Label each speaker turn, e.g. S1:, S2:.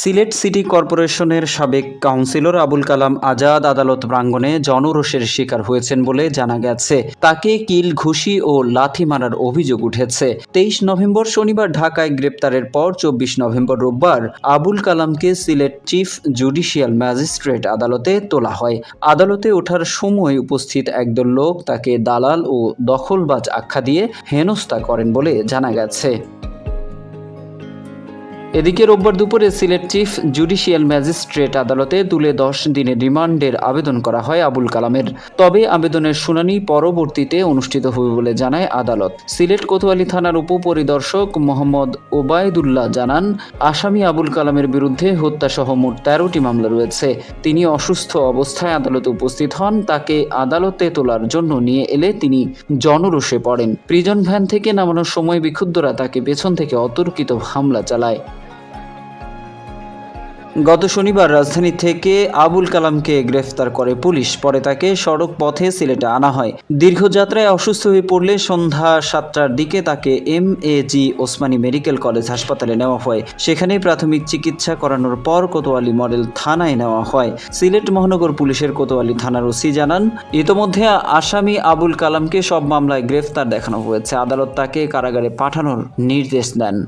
S1: Sylhet city কর্পোরেশনের সাবেক councillor Abul Kalam Azad আদালত প্রাঙ্গণে জনরোষের শিকার হয়েছেন বলে জানা গেছে। তাকে কিল, ঘুষি ও লাথি মারার অভিযোগ উঠেছে। তেইশ নভেম্বর শনিবার ঢাকায় গ্রেপ্তারের পর চব্বিশ নভেম্বর রোববার আবুল কালামকে সিলেট চিফ জুডিশিয়াল ম্যাজিস্ট্রেট আদালতে তোলা হয়। আদালতে ওঠার সময় উপস্থিত একদল লোক তাকে দালাল ও দখলবাজ আখ্যা দিয়ে হেনস্থা করেন বলে জানা গেছে। এদিকে রোববার দুপুরে সিলেট চিফ জুডিশিয়াল ম্যাজিস্ট্রেট আদালতে তুলে দশ দিনের রিমান্ডের আবেদন করা হয় আবুল কালামের। তবে আবেদনের শুনানি পরবর্তীতে অনুষ্ঠিত হবে বলে জানায় আদালত। সিলেট কোতোয়ালি থানার উপপরিদর্শক মোহাম্মদ ওবায়দুল্লাহ জানান, আসামি আবুল কালামের বিরুদ্ধে হত্যাসহ মোট তেরোটি মামলা রয়েছে। তিনি অসুস্থ অবস্থায় আদালতে উপস্থিত হন, তাকে আদালতে তোলার জন্য নিয়ে এলে তিনি জনরোষে পড়েন। প্রিজন ভ্যান থেকে নামানোর সময় বিক্ষুব্ধরা তাকে পেছন থেকে অতর্কিত হামলা চালায়। গত শনিবার রাজধানী থেকে আবুল কালামকে গ্রেফতার করে পুলিশ। পরে তাকে সড়ক পথে সিলেটে আনা হয়। দীর্ঘ যাত্রায় অসুস্থ হয়ে পড়লে সন্ধ্যা সাতটার দিকে তাকে M A G Osmani medical college হাসপাতালে নেওয়া হয়। সেখানেই প্রাথমিক চিকিৎসা করানোর পর কোতোয়ালি মডেল থানায় নেওয়া হয়। সিলেট মহানগর পুলিশের কোতোয়ালি থানার ওসি জানান, ইতোমধ্যে আসামি আবুল কালামকে সব মামলায় গ্রেফতার দেখানো হয়েছে। আদালত তাকে কারাগারে পাঠানোর নির্দেশ দেন।